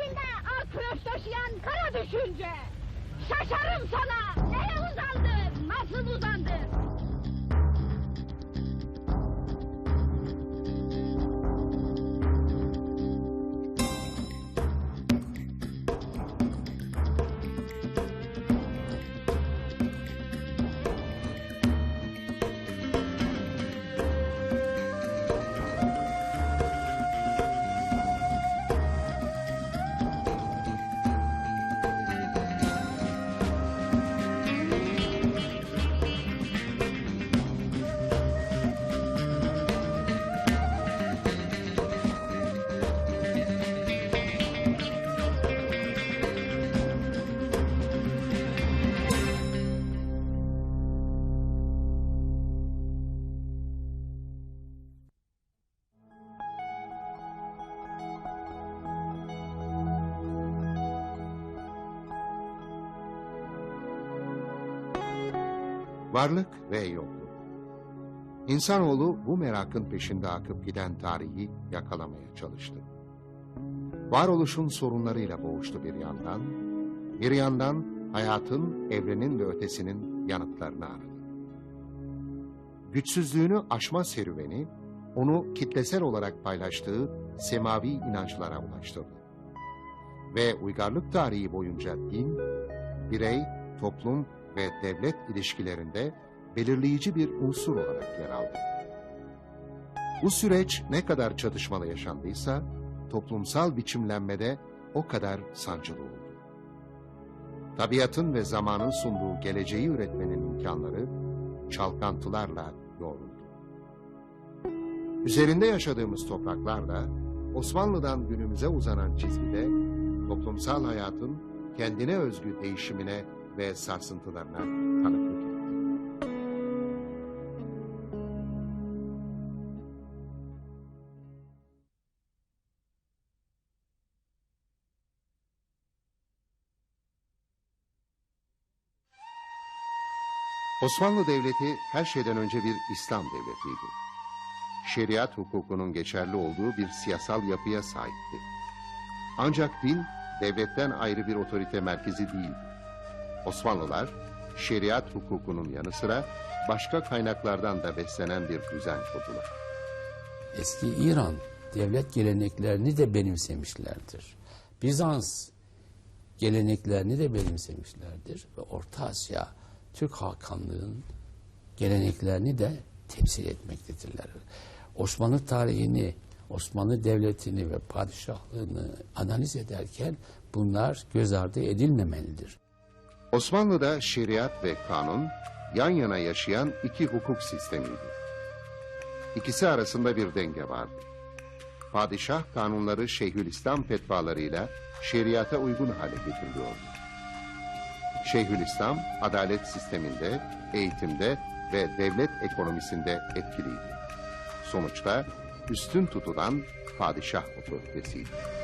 içinde arkadaş taşıyan kara düşünce. Şaşarım sana. Neye uzandı? Nasıl uzandı? Varlık ve yokluk. İnsanoğlu bu merakın peşinde akıp giden tarihi yakalamaya çalıştı. Varoluşun sorunlarıyla boğuştu bir yandan, bir yandan hayatın, evrenin ve ötesinin yanıtlarını aradı. Güçsüzlüğünü aşma serüveni, onu kitlesel olarak paylaştığı semavi inançlara ulaştırdı. Ve uygarlık tarihi boyunca din, birey, toplum ve devlet ilişkilerinde belirleyici bir unsur olarak yer aldı. Bu süreç ne kadar çatışmalı yaşandıysa, toplumsal biçimlenmede o kadar sancılı oldu. Tabiatın ve zamanın sunduğu geleceği üretmenin imkanları çalkantılarla yoğruldu. Üzerinde yaşadığımız topraklarla Osmanlı'dan günümüze uzanan çizgide toplumsal hayatın kendine özgü değişimine ve sarsıntılarına tanıklık etti. Osmanlı Devleti her şeyden önce bir İslam devletiydi. Şeriat hukukunun geçerli olduğu bir siyasal yapıya sahipti. Ancak din devletten ayrı bir otorite merkezi değildi. Osmanlılar şeriat hukukunun yanı sıra başka kaynaklardan da beslenen bir düzen kurdular. Eski İran devlet geleneklerini de benimsemişlerdir. Bizans geleneklerini de benimsemişlerdir ve Orta Asya Türk Hakanlığı'nın geleneklerini de temsil etmektedirler. Osmanlı tarihini, Osmanlı Devleti'ni ve padişahlığını analiz ederken bunlar göz ardı edilmemelidir. Osmanlı'da şeriat ve kanun yan yana yaşayan iki hukuk sistemiydi. İkisi arasında bir denge vardı. Padişah kanunları Şeyhülislam fetvalarıyla şeriata uygun hale getiriliyordu. Şeyhülislam adalet sisteminde, eğitimde ve devlet ekonomisinde etkiliydi. Sonuçta üstün tutulan padişah otoritesiydi.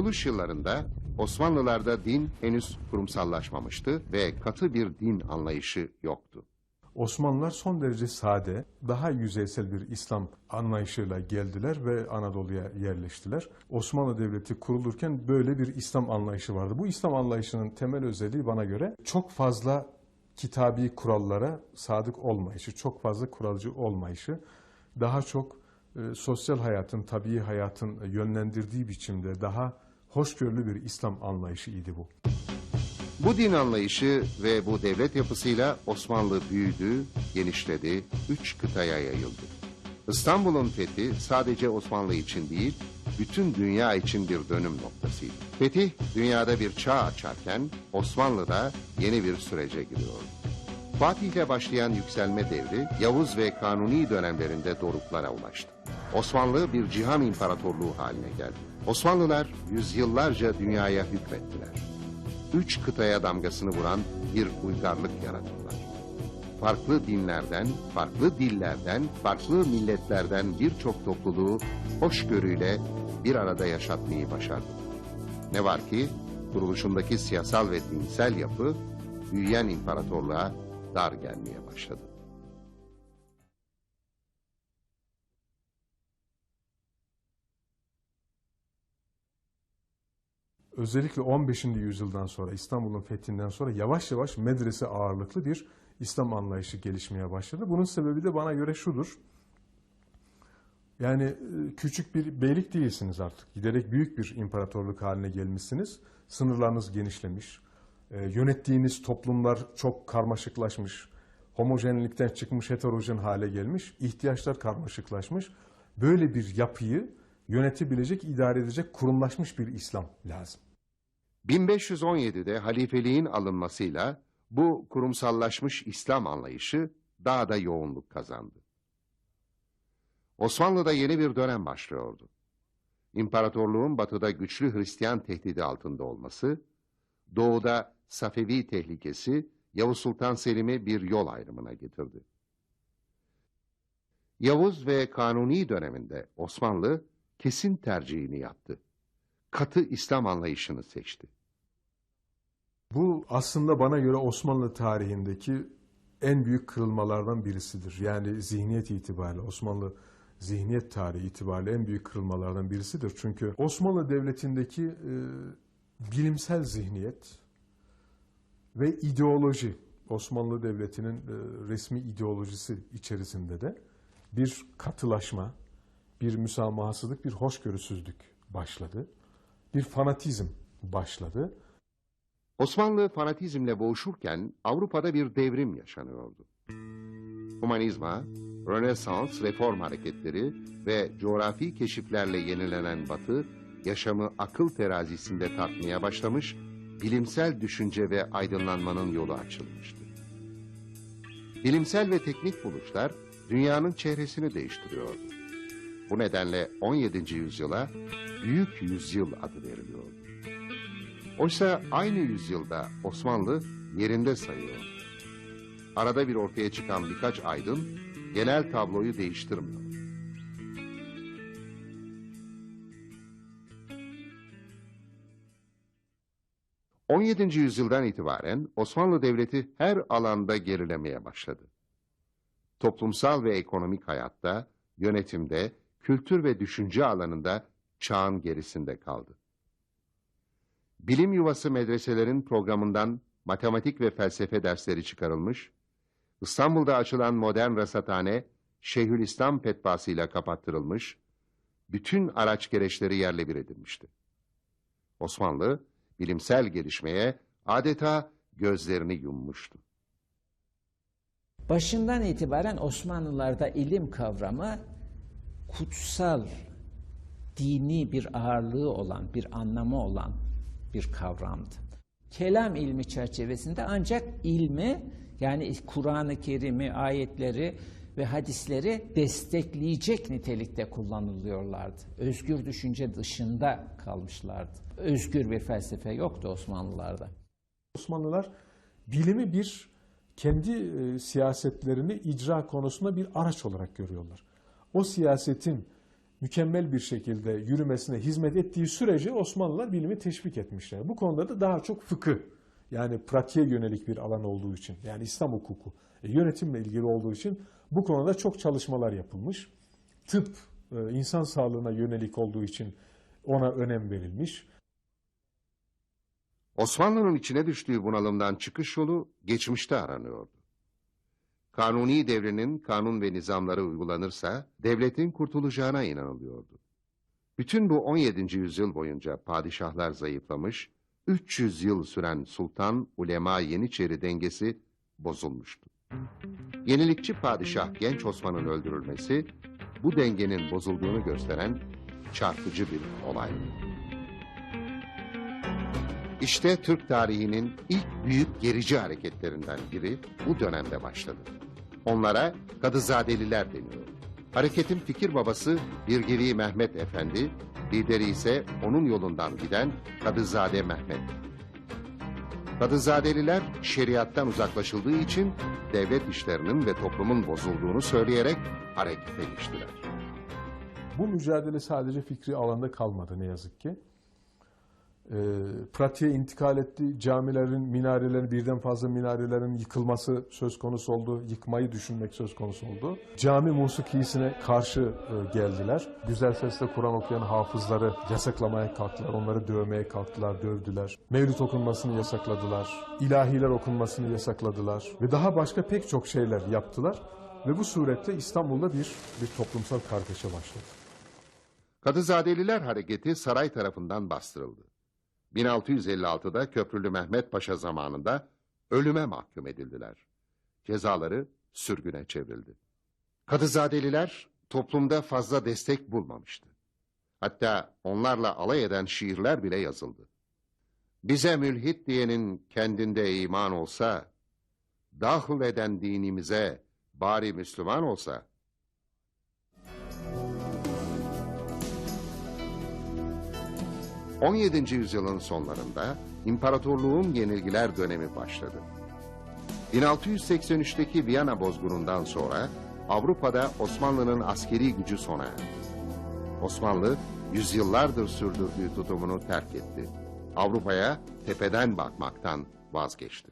Kuruluş yıllarında Osmanlılarda din henüz kurumsallaşmamıştı ve katı bir din anlayışı yoktu. Osmanlılar son derece sade, daha yüzeysel bir İslam anlayışıyla geldiler ve Anadolu'ya yerleştiler. Osmanlı Devleti kurulurken böyle bir İslam anlayışı vardı. Bu İslam anlayışının temel özelliği bana göre çok fazla kitabi kurallara sadık olmayışı, çok fazla kuralcı olmayışı, daha çok e, sosyal hayatın, tabii hayatın yönlendirdiği biçimde daha hoşgörülü bir İslam anlayışı idi bu. Bu din anlayışı ve bu devlet yapısıyla Osmanlı büyüdü, genişledi, üç kıtaya yayıldı. İstanbul'un fethi sadece Osmanlı için değil, bütün dünya için bir dönüm noktasıydı. Fetih, dünyada bir çağ açarken Osmanlı da yeni bir sürece giriyordu. Fatih'le başlayan yükselme devri, Yavuz ve Kanuni dönemlerinde doruklara ulaştı. Osmanlı bir cihan imparatorluğu haline geldi. Osmanlılar yüzyıllarca dünyaya hükmettiler. Üç kıtaya damgasını vuran bir uygarlık yarattılar. Farklı dinlerden, farklı dillerden, farklı milletlerden birçok topluluğu hoşgörüyle bir arada yaşatmayı başardılar. Ne var ki kuruluşundaki siyasal ve dinsel yapı büyüyen imparatorluğa dar gelmeye başladı. Özellikle 15. yüzyıldan sonra İstanbul'un fethinden sonra yavaş yavaş medrese ağırlıklı bir İslam anlayışı gelişmeye başladı. Bunun sebebi de bana göre şudur. Yani e, küçük bir beylik değilsiniz artık. Giderek büyük bir imparatorluk haline gelmişsiniz. Sınırlarınız genişlemiş. E, Yönettiğiniz toplumlar çok karmaşıklaşmış. Homojenlikten çıkmış heterojen hale gelmiş. ihtiyaçlar karmaşıklaşmış. Böyle bir yapıyı yönetebilecek, idare edecek kurumlaşmış bir İslam lazım. 1517'de halifeliğin alınmasıyla bu kurumsallaşmış İslam anlayışı daha da yoğunluk kazandı. Osmanlı'da yeni bir dönem başlıyordu. İmparatorluğun batıda güçlü Hristiyan tehdidi altında olması, doğuda Safevi tehlikesi Yavuz Sultan Selim'i bir yol ayrımına getirdi. Yavuz ve Kanuni döneminde Osmanlı kesin tercihini yaptı. Katı İslam anlayışını seçti. Bu aslında bana göre Osmanlı tarihindeki en büyük kırılmalardan birisidir. Yani zihniyet itibariyle Osmanlı zihniyet tarihi itibariyle en büyük kırılmalardan birisidir. Çünkü Osmanlı Devleti'ndeki e, bilimsel zihniyet ve ideoloji Osmanlı Devleti'nin e, resmi ideolojisi içerisinde de bir katılaşma, bir müsamahasızlık, bir hoşgörüsüzlük başladı. Bir fanatizm başladı. Osmanlı fanatizmle boğuşurken Avrupa'da bir devrim yaşanıyordu. Humanizma, Rönesans reform hareketleri ve coğrafi keşiflerle yenilenen Batı, yaşamı akıl terazisinde tartmaya başlamış, bilimsel düşünce ve aydınlanmanın yolu açılmıştı. Bilimsel ve teknik buluşlar dünyanın çehresini değiştiriyordu. Bu nedenle 17. yüzyıla Büyük Yüzyıl adı veriliyordu. Oysa aynı yüzyılda Osmanlı yerinde sayıyor. Arada bir ortaya çıkan birkaç aydın genel tabloyu değiştirmiyor. ...17. yüzyıldan itibaren Osmanlı Devleti her alanda gerilemeye başladı. Toplumsal ve ekonomik hayatta, yönetimde, kültür ve düşünce alanında çağın gerisinde kaldı. Bilim yuvası medreselerin programından matematik ve felsefe dersleri çıkarılmış, İstanbul'da açılan modern rasathane Şeyhülislam fetvasıyla kapattırılmış, bütün araç gereçleri yerle bir edilmişti. Osmanlı, bilimsel gelişmeye adeta gözlerini yummuştu. Başından itibaren Osmanlılarda ilim kavramı kutsal, dini bir ağırlığı olan, bir anlamı olan bir kavramdı. Kelam ilmi çerçevesinde ancak ilmi yani Kur'an-ı Kerim'i, ayetleri ve hadisleri destekleyecek nitelikte kullanılıyorlardı. Özgür düşünce dışında kalmışlardı. Özgür bir felsefe yoktu Osmanlılarda. Osmanlılar bilimi bir kendi e, siyasetlerini icra konusunda bir araç olarak görüyorlar. O siyasetin mükemmel bir şekilde yürümesine hizmet ettiği sürece Osmanlılar bilimi teşvik etmişler. Bu konuda da daha çok fıkıh yani pratiğe yönelik bir alan olduğu için yani İslam hukuku e, yönetimle ilgili olduğu için bu konuda çok çalışmalar yapılmış. Tıp e, insan sağlığına yönelik olduğu için ona önem verilmiş. Osmanlı'nın içine düştüğü bunalımdan çıkış yolu geçmişte aranıyordu. Kanuni devrinin kanun ve nizamları uygulanırsa devletin kurtulacağına inanılıyordu. Bütün bu 17. yüzyıl boyunca padişahlar zayıflamış, 300 yıl süren sultan ulema yeniçeri dengesi bozulmuştu. Yenilikçi padişah Genç Osman'ın öldürülmesi bu dengenin bozulduğunu gösteren çarpıcı bir olaydı. İşte Türk tarihinin ilk büyük gerici hareketlerinden biri bu dönemde başladı. Onlara Kadızadeliler deniyor. Hareketin fikir babası Birgili Mehmet Efendi, lideri ise onun yolundan giden Kadızade Mehmet. Kadızadeliler şeriattan uzaklaşıldığı için devlet işlerinin ve toplumun bozulduğunu söyleyerek harekete geçtiler. Bu mücadele sadece fikri alanda kalmadı ne yazık ki. E, pratiğe intikal etti. Camilerin, minarelerin, birden fazla minarelerin yıkılması söz konusu oldu. Yıkmayı düşünmek söz konusu oldu. Cami musikisine karşı e, geldiler. Güzel sesle Kur'an okuyan hafızları yasaklamaya kalktılar. Onları dövmeye kalktılar, dövdüler. Mevlüt okunmasını yasakladılar. İlahiler okunmasını yasakladılar. Ve daha başka pek çok şeyler yaptılar. Ve bu suretle İstanbul'da bir, bir toplumsal kargaşa başladı. Kadızadeliler hareketi saray tarafından bastırıldı. 1656'da Köprülü Mehmet Paşa zamanında ölüme mahkum edildiler. Cezaları sürgüne çevrildi. Kadızadeliler toplumda fazla destek bulmamıştı. Hatta onlarla alay eden şiirler bile yazıldı. Bize mülhit diyenin kendinde iman olsa, dahl eden dinimize bari Müslüman olsa, 17. yüzyılın sonlarında imparatorluğun yenilgiler dönemi başladı. 1683'teki Viyana bozgunundan sonra Avrupa'da Osmanlı'nın askeri gücü sona erdi. Osmanlı yüzyıllardır sürdürdüğü tutumunu terk etti. Avrupa'ya tepeden bakmaktan vazgeçti.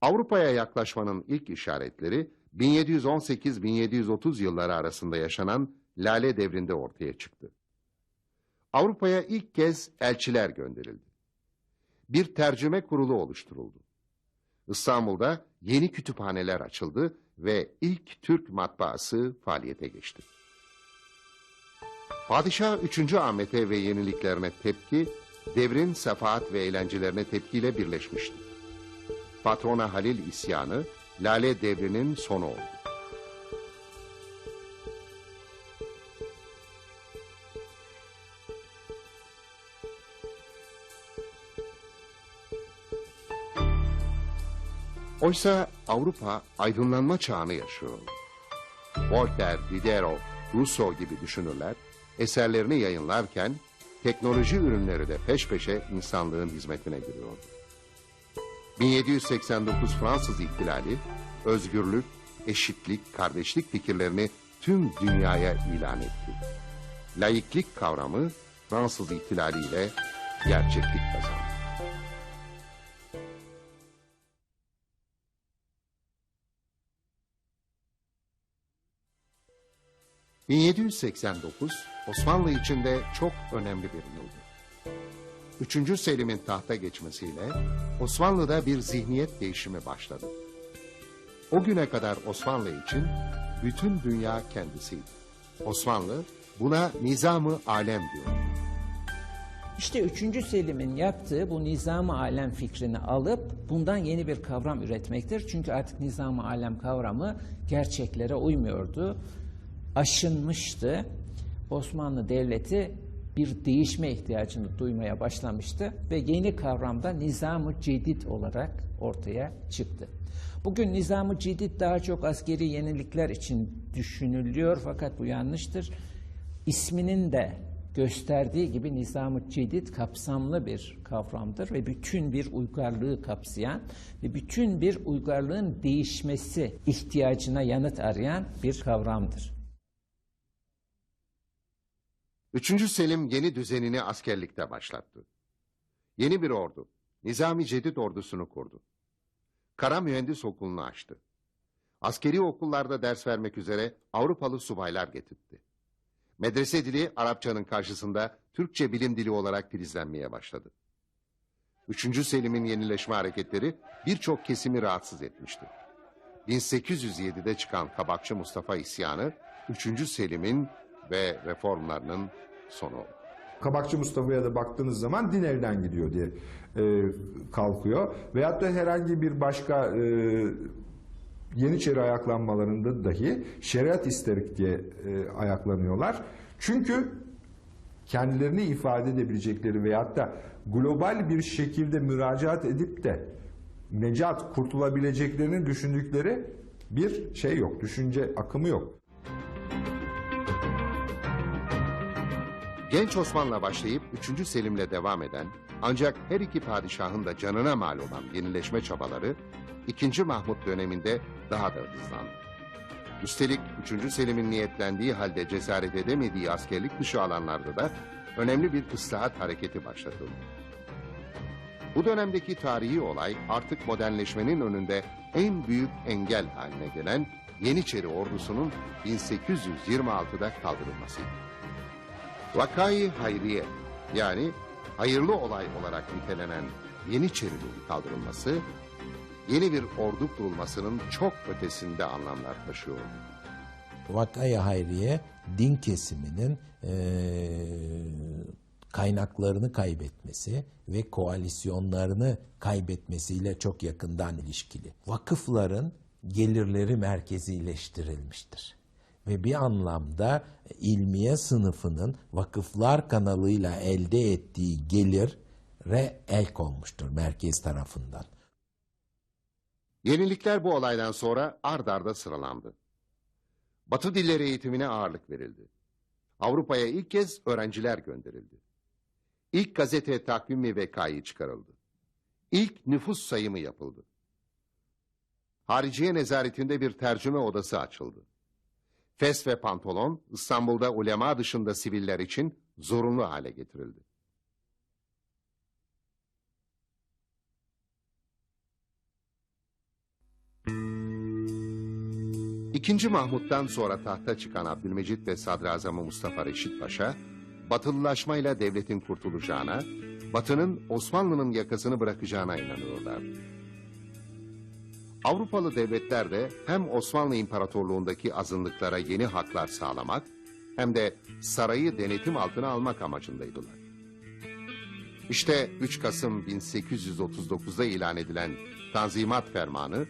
Avrupa'ya yaklaşmanın ilk işaretleri 1718-1730 yılları arasında yaşanan Lale devrinde ortaya çıktı. Avrupa'ya ilk kez elçiler gönderildi. Bir tercüme kurulu oluşturuldu. İstanbul'da yeni kütüphaneler açıldı ve ilk Türk matbaası faaliyete geçti. Padişah 3. Ahmet'e ve yeniliklerine tepki, devrin sefaat ve eğlencelerine tepkiyle birleşmişti. Patrona Halil isyanı, Lale devrinin sonu oldu. Oysa Avrupa aydınlanma çağını yaşıyor. Voltaire, Diderot, Rousseau gibi düşünürler eserlerini yayınlarken teknoloji ürünleri de peş peşe insanlığın hizmetine giriyordu. 1789 Fransız ihtilali özgürlük, eşitlik, kardeşlik fikirlerini tüm dünyaya ilan etti. Laiklik kavramı Fransız ihtilaliyle gerçeklik kazandı. 1789 Osmanlı için de çok önemli bir yıldı. Üçüncü Selim'in tahta geçmesiyle Osmanlı'da bir zihniyet değişimi başladı. O güne kadar Osmanlı için bütün dünya kendisiydi. Osmanlı buna nizamı alem diyor. İşte 3. Selim'in yaptığı bu nizam-ı alem fikrini alıp bundan yeni bir kavram üretmektir. Çünkü artık nizam-ı alem kavramı gerçeklere uymuyordu. Aşınmıştı. Osmanlı Devleti bir değişme ihtiyacını duymaya başlamıştı ve yeni kavramda nizam-ı cedid olarak ortaya çıktı. Bugün nizam-ı cedid daha çok askeri yenilikler için düşünülüyor fakat bu yanlıştır. İsminin de gösterdiği gibi nizam-ı cedid kapsamlı bir kavramdır ve bütün bir uygarlığı kapsayan ve bütün bir uygarlığın değişmesi ihtiyacına yanıt arayan bir kavramdır. Üçüncü Selim yeni düzenini askerlikte başlattı. Yeni bir ordu, Nizami Cedid ordusunu kurdu. Kara Mühendis Okulu'nu açtı. Askeri okullarda ders vermek üzere Avrupalı subaylar getirdi. Medrese dili Arapçanın karşısında Türkçe bilim dili olarak filizlenmeye başladı. Üçüncü Selim'in yenileşme hareketleri birçok kesimi rahatsız etmişti. 1807'de çıkan Kabakçı Mustafa isyanı 3. Selim'in ve reformlarının sonu oldu. Kabakçı Mustafa'ya da baktığınız zaman din elden gidiyor diye e, kalkıyor. Veyahut da herhangi bir başka e, Yeniçeri ayaklanmalarında dahi şeriat isterik diye e, ayaklanıyorlar. Çünkü kendilerini ifade edebilecekleri veyahut da global bir şekilde müracaat edip de necat kurtulabileceklerini düşündükleri bir şey yok, düşünce akımı yok. Genç Osman'la başlayıp 3. Selim'le devam eden ancak her iki padişahın da canına mal olan yenileşme çabaları 2. Mahmut döneminde daha da hızlandı. Üstelik 3. Selim'in niyetlendiği halde cesaret edemediği askerlik dışı alanlarda da önemli bir ıslahat hareketi başlatıldı. Bu dönemdeki tarihi olay artık modernleşmenin önünde en büyük engel haline gelen Yeniçeri ordusunun 1826'da kaldırılmasıydı. Vakayı Hayriye yani hayırlı olay olarak nitelenen Yeniçeri'nin kaldırılması, yeni bir ordu kurulmasının çok ötesinde anlamlar taşıyordu. Vakaya Hayriye din kesiminin eee, kaynaklarını kaybetmesi ve koalisyonlarını kaybetmesiyle çok yakından ilişkili. Vakıfların gelirleri merkezileştirilmiştir. Ve bir anlamda ilmiye sınıfının vakıflar kanalıyla elde ettiği gelire el konmuştur merkez tarafından. Yenilikler bu olaydan sonra ard arda sıralandı. Batı dilleri eğitimine ağırlık verildi. Avrupa'ya ilk kez öğrenciler gönderildi. İlk gazete takvimi vekayı çıkarıldı. İlk nüfus sayımı yapıldı. Hariciye nezaretinde bir tercüme odası açıldı. Fes ve pantolon İstanbul'da ulema dışında siviller için zorunlu hale getirildi. İkinci Mahmut'tan sonra tahta çıkan Abdülmecit ve Sadrazamı Mustafa Reşit Paşa, batılılaşmayla devletin kurtulacağına, Batı'nın Osmanlı'nın yakasını bırakacağına inanıyorlardı. Avrupalı devletler de hem Osmanlı İmparatorluğundaki azınlıklara yeni haklar sağlamak, hem de sarayı denetim altına almak amacındaydılar. İşte 3 Kasım 1839'da ilan edilen Tanzimat Fermanı,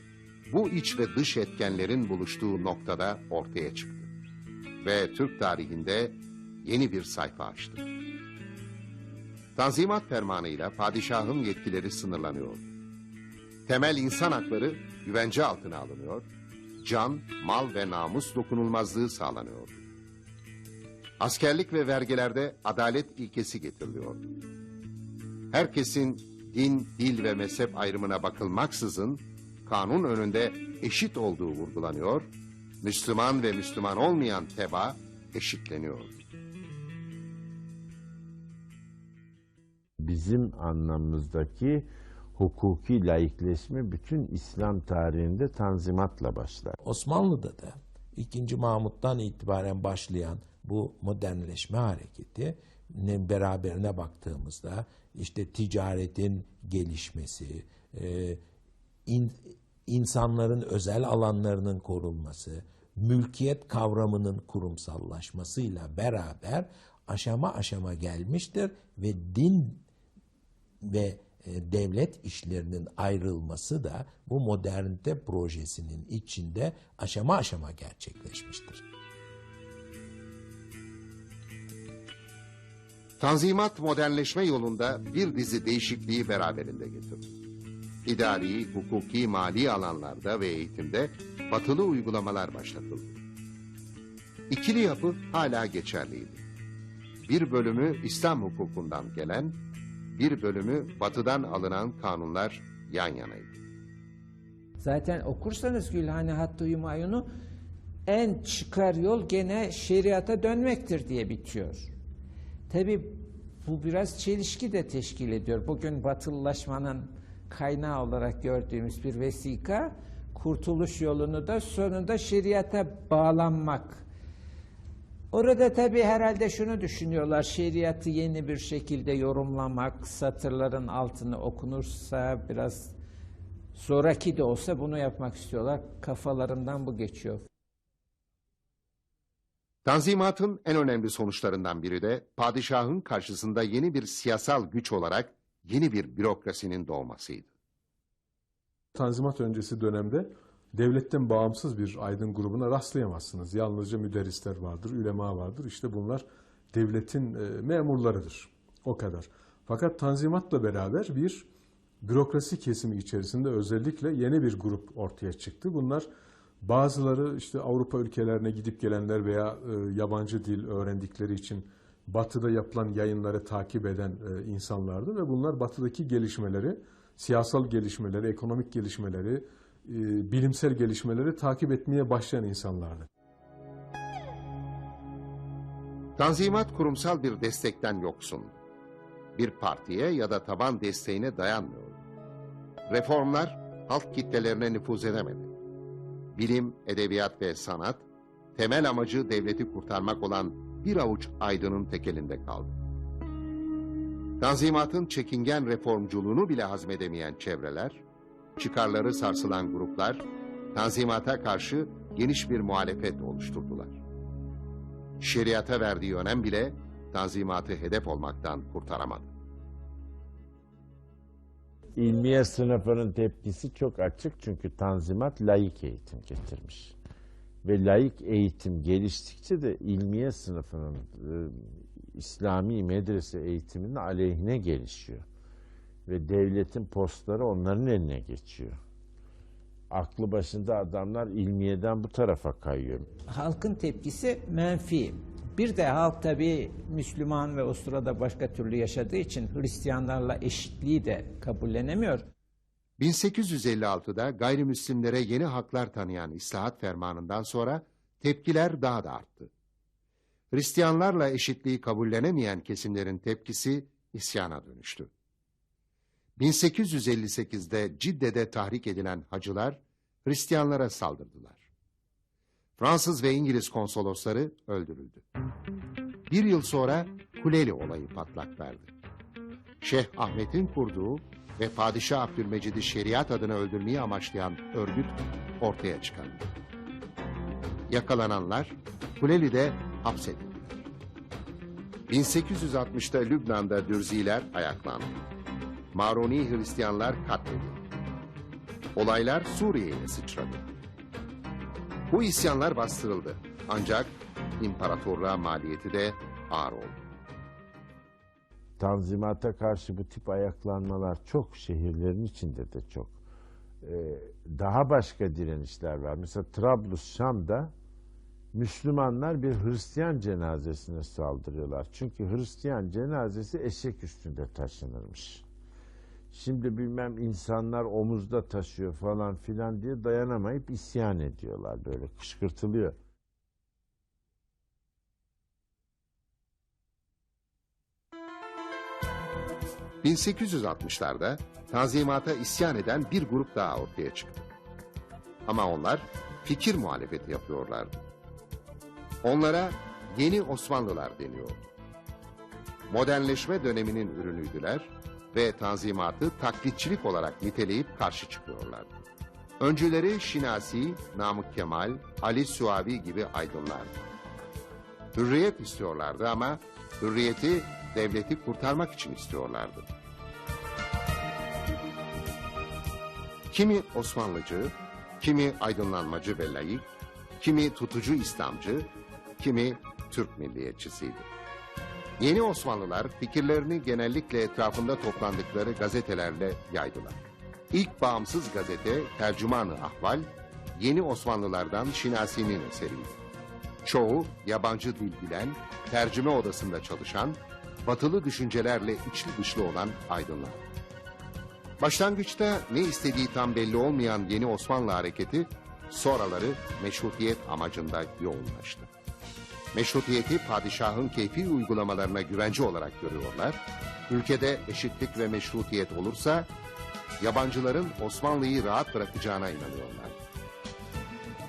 bu iç ve dış etkenlerin buluştuğu noktada ortaya çıktı. Ve Türk tarihinde yeni bir sayfa açtı. Tanzimat fermanıyla padişahın yetkileri sınırlanıyor. Temel insan hakları güvence altına alınıyor. Can, mal ve namus dokunulmazlığı sağlanıyor. Askerlik ve vergilerde adalet ilkesi getiriliyor. Herkesin din, dil ve mezhep ayrımına bakılmaksızın kanun önünde eşit olduğu vurgulanıyor, Müslüman ve Müslüman olmayan teba eşitleniyor. bizim anlamımızdaki hukuki laikleşme bütün İslam tarihinde tanzimatla başlar. Osmanlı'da da 2. Mahmut'tan itibaren başlayan bu modernleşme hareketi ne beraberine baktığımızda işte ticaretin gelişmesi, e, in- insanların özel alanlarının korunması, mülkiyet kavramının kurumsallaşmasıyla beraber aşama aşama gelmiştir ve din ve devlet işlerinin ayrılması da bu modernite projesinin içinde aşama aşama gerçekleşmiştir. Tanzimat modernleşme yolunda bir dizi değişikliği beraberinde getirdi. İdari, hukuki, mali alanlarda ve eğitimde batılı uygulamalar başlatıldı. İkili yapı hala geçerliydi. Bir bölümü İslam hukukundan gelen, bir bölümü batıdan alınan kanunlar yan yanaydı. Zaten okursanız Gülhane Hattı Humayun'u en çıkar yol gene şeriata dönmektir diye bitiyor. Tabi bu biraz çelişki de teşkil ediyor. Bugün batılılaşmanın kaynağı olarak gördüğümüz bir vesika kurtuluş yolunu da sonunda şeriata bağlanmak. Orada tabi herhalde şunu düşünüyorlar, şeriatı yeni bir şekilde yorumlamak, satırların altını okunursa biraz zoraki de olsa bunu yapmak istiyorlar. Kafalarından bu geçiyor. Tanzimatın en önemli sonuçlarından biri de padişahın karşısında yeni bir siyasal güç olarak yeni bir bürokrasinin doğmasıydı. Tanzimat öncesi dönemde devletten bağımsız bir aydın grubuna rastlayamazsınız. Yalnızca müderrisler vardır, ülema vardır. İşte bunlar devletin e, memurlarıdır. O kadar. Fakat Tanzimat'la beraber bir bürokrasi kesimi içerisinde özellikle yeni bir grup ortaya çıktı. Bunlar bazıları işte Avrupa ülkelerine gidip gelenler veya e, yabancı dil öğrendikleri için batıda yapılan yayınları takip eden e, insanlardı ve bunlar batıdaki gelişmeleri, siyasal gelişmeleri, ekonomik gelişmeleri, bilimsel gelişmeleri takip etmeye başlayan insanlardı. Tanzimat kurumsal bir destekten yoksun. Bir partiye ya da taban desteğine dayanmıyor. Reformlar halk kitlelerine nüfuz edemedi. Bilim, edebiyat ve sanat, temel amacı devleti kurtarmak olan bir avuç aydının tekelinde kaldı. Tanzimatın çekingen reformculuğunu bile hazmedemeyen çevreler, çıkarları sarsılan gruplar, Tanzimata karşı geniş bir muhalefet oluşturdular. Şeriata verdiği önem bile Tanzimat'ı hedef olmaktan kurtaramadı. İlmiye sınıfının tepkisi çok açık çünkü Tanzimat laik eğitim getirmiş. Ve laik eğitim geliştikçe de ilmiye sınıfının e, İslami medrese eğitiminin aleyhine gelişiyor. Ve devletin postları onların eline geçiyor. Aklı başında adamlar ilmiyeden bu tarafa kayıyor. Halkın tepkisi menfi. Bir de halk tabi Müslüman ve o sırada başka türlü yaşadığı için Hristiyanlarla eşitliği de kabullenemiyor. 1856'da gayrimüslimlere yeni haklar tanıyan İslahat Fermanı'ndan sonra tepkiler daha da arttı. Hristiyanlarla eşitliği kabullenemeyen kesimlerin tepkisi isyana dönüştü. 1858'de Cidde'de tahrik edilen hacılar Hristiyanlara saldırdılar. Fransız ve İngiliz konsolosları öldürüldü. Bir yıl sonra Kuleli olayı patlak verdi. Şeyh Ahmet'in kurduğu ve Padişah Abdülmecid'i şeriat adına öldürmeyi amaçlayan örgüt ortaya çıkarıldı. Yakalananlar Kuleli'de hapsedildi. 1860'da Lübnan'da Dürziler ayaklandı. Maroni Hristiyanlar katledildi. Olaylar Suriye'ye sıçradı. Bu isyanlar bastırıldı. Ancak imparatorluğa maliyeti de ağır oldu. Tanzimata karşı bu tip ayaklanmalar çok şehirlerin içinde de çok. Ee, daha başka direnişler var. Mesela Trablus Şam'da Müslümanlar bir Hristiyan cenazesine saldırıyorlar. Çünkü Hristiyan cenazesi eşek üstünde taşınırmış. Şimdi bilmem insanlar omuzda taşıyor falan filan diye dayanamayıp isyan ediyorlar böyle kışkırtılıyor. 1860'larda Tanzimat'a isyan eden bir grup daha ortaya çıktı. Ama onlar fikir muhalefeti yapıyorlardı. Onlara yeni Osmanlılar deniyordu. Modernleşme döneminin ürünüydüler ve Tanzimat'ı taklitçilik olarak niteleyip karşı çıkıyorlardı. Öncüleri Şinasi, Namık Kemal, Ali Suavi gibi aydınlardı. Hürriyet istiyorlardı ama hürriyeti devleti kurtarmak için istiyorlardı. Kimi Osmanlıcı, kimi aydınlanmacı ve layık, kimi tutucu İslamcı, kimi Türk milliyetçisiydi. Yeni Osmanlılar fikirlerini genellikle etrafında toplandıkları gazetelerle yaydılar. İlk bağımsız gazete Tercümanı Ahval, Yeni Osmanlılardan Şinasi'nin eseriydi. Çoğu yabancı dil bilen, tercüme odasında çalışan, batılı düşüncelerle içli dışlı olan aydınlar. Başlangıçta ne istediği tam belli olmayan yeni Osmanlı hareketi, sonraları meşrutiyet amacında yoğunlaştı. Meşrutiyeti padişahın keyfi uygulamalarına güvence olarak görüyorlar. Ülkede eşitlik ve meşrutiyet olursa yabancıların Osmanlı'yı rahat bırakacağına inanıyorlar.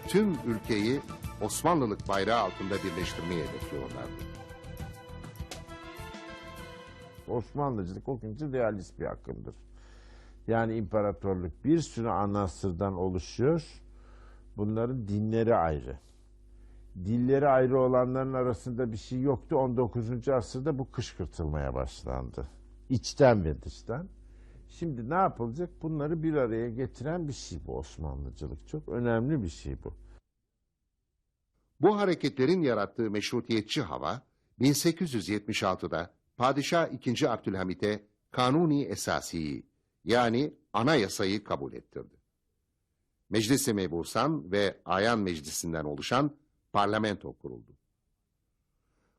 Tüm ülkeyi Osmanlılık bayrağı altında birleştirmeyi hedefliyorlardı. Osmanlıcılık o günkü realist bir akımdır. Yani imparatorluk bir sürü anasırdan oluşuyor. Bunların dinleri ayrı. Dilleri ayrı olanların arasında bir şey yoktu. 19. asırda bu kışkırtılmaya başlandı. İçten ve dıştan. Şimdi ne yapılacak? Bunları bir araya getiren bir şey bu Osmanlıcılık. Çok önemli bir şey bu. Bu hareketlerin yarattığı meşrutiyetçi hava 1876'da Padişah II. Abdülhamit'e Kanuni Esasi'yi yani anayasayı kabul ettirdi. Meclis-i Mebusan ve Ayan Meclisi'nden oluşan parlamento kuruldu.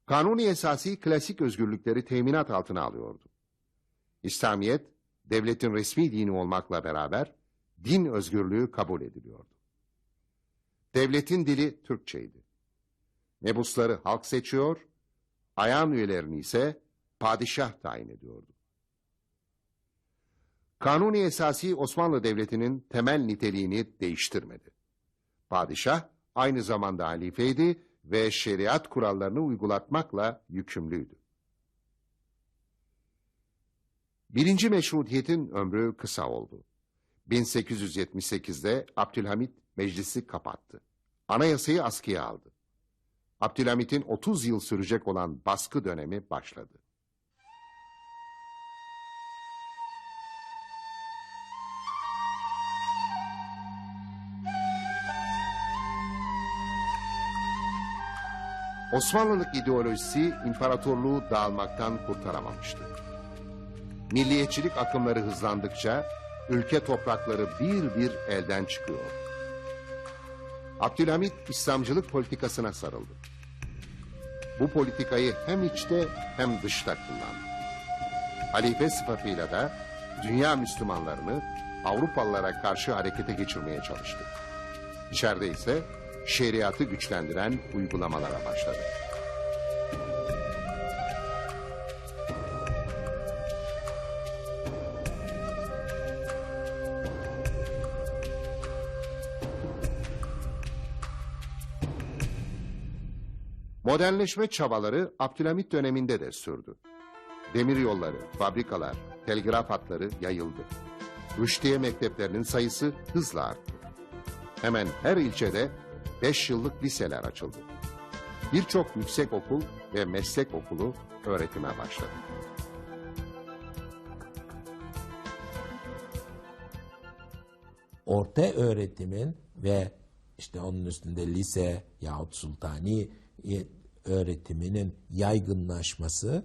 Kanuni Esasi klasik özgürlükleri teminat altına alıyordu. İslamiyet, devletin resmi dini olmakla beraber din özgürlüğü kabul ediliyordu. Devletin dili Türkçeydi. Mebusları halk seçiyor, Ayağın üyelerini ise padişah tayin ediyordu. Kanuni esası Osmanlı Devleti'nin temel niteliğini değiştirmedi. Padişah aynı zamanda halifeydi ve şeriat kurallarını uygulatmakla yükümlüydü. Birinci meşrutiyetin ömrü kısa oldu. 1878'de Abdülhamit meclisi kapattı. Anayasayı askıya aldı. Abdülhamit'in 30 yıl sürecek olan baskı dönemi başladı. Osmanlılık ideolojisi imparatorluğu dağılmaktan kurtaramamıştı. Milliyetçilik akımları hızlandıkça ülke toprakları bir bir elden çıkıyor. Abdülhamit İslamcılık politikasına sarıldı. Bu politikayı hem içte hem dışta kullandı. Halife sıfatıyla da dünya Müslümanlarını Avrupalılara karşı harekete geçirmeye çalıştı. İçeride ise şeriatı güçlendiren uygulamalara başladı. Modernleşme çabaları Abdülhamit döneminde de sürdü. Demir yolları, fabrikalar, telgraf hatları yayıldı. Rüştiye mekteplerinin sayısı hızla arttı. Hemen her ilçede 5 yıllık liseler açıldı. Birçok yüksek okul ve meslek okulu öğretime başladı. orta öğretimin ve işte onun üstünde lise yahut sultani e, öğretiminin yaygınlaşması,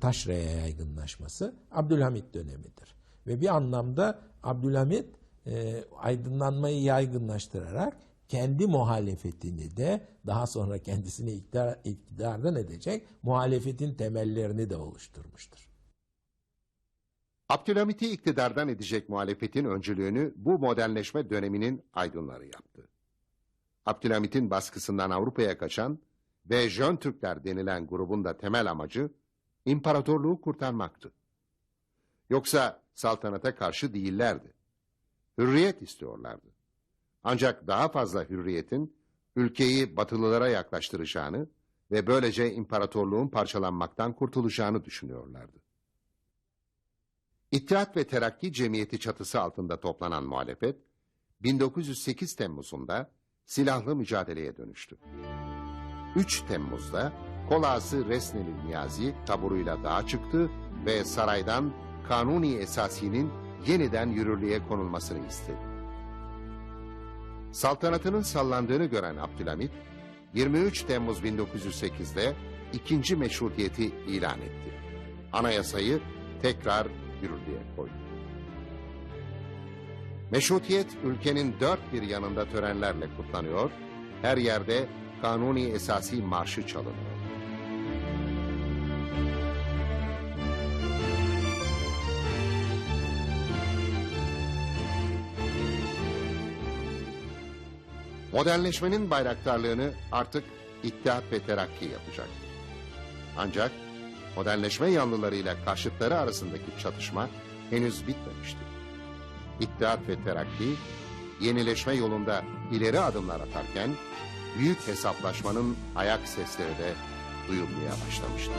taşraya yaygınlaşması Abdülhamit dönemidir. Ve bir anlamda Abdülhamit e, aydınlanmayı yaygınlaştırarak kendi muhalefetini de daha sonra kendisini iktidar, iktidardan edecek muhalefetin temellerini de oluşturmuştur. Abdülhamit'i iktidardan edecek muhalefetin öncülüğünü bu modernleşme döneminin aydınları yaptı. Abdülhamit'in baskısından Avrupa'ya kaçan ve Jön Türkler denilen grubun da temel amacı imparatorluğu kurtarmaktı. Yoksa saltanata karşı değillerdi. Hürriyet istiyorlardı. Ancak daha fazla hürriyetin ülkeyi batılılara yaklaştıracağını ve böylece imparatorluğun parçalanmaktan kurtulacağını düşünüyorlardı. İttihat ve Terakki Cemiyeti çatısı altında toplanan muhalefet, 1908 Temmuz'unda silahlı mücadeleye dönüştü. 3 Temmuz'da kolası Resneli Niyazi taburuyla dağa çıktı ve saraydan Kanuni Esasi'nin yeniden yürürlüğe konulmasını istedi. Saltanatının sallandığını gören Abdülhamit, 23 Temmuz 1908'de ikinci meşrutiyeti ilan etti. Anayasayı tekrar yürürlüğe koydu. Meşrutiyet ülkenin dört bir yanında törenlerle kutlanıyor, her yerde kanuni esasi marşı çalınıyor. Modernleşmenin bayraktarlığını artık İttihat ve Terakki yapacak. Ancak modernleşme yanlılarıyla karşıtları arasındaki çatışma henüz bitmemişti. İttihat ve Terakki yenileşme yolunda ileri adımlar atarken büyük hesaplaşmanın ayak sesleri de duyulmaya başlamıştı.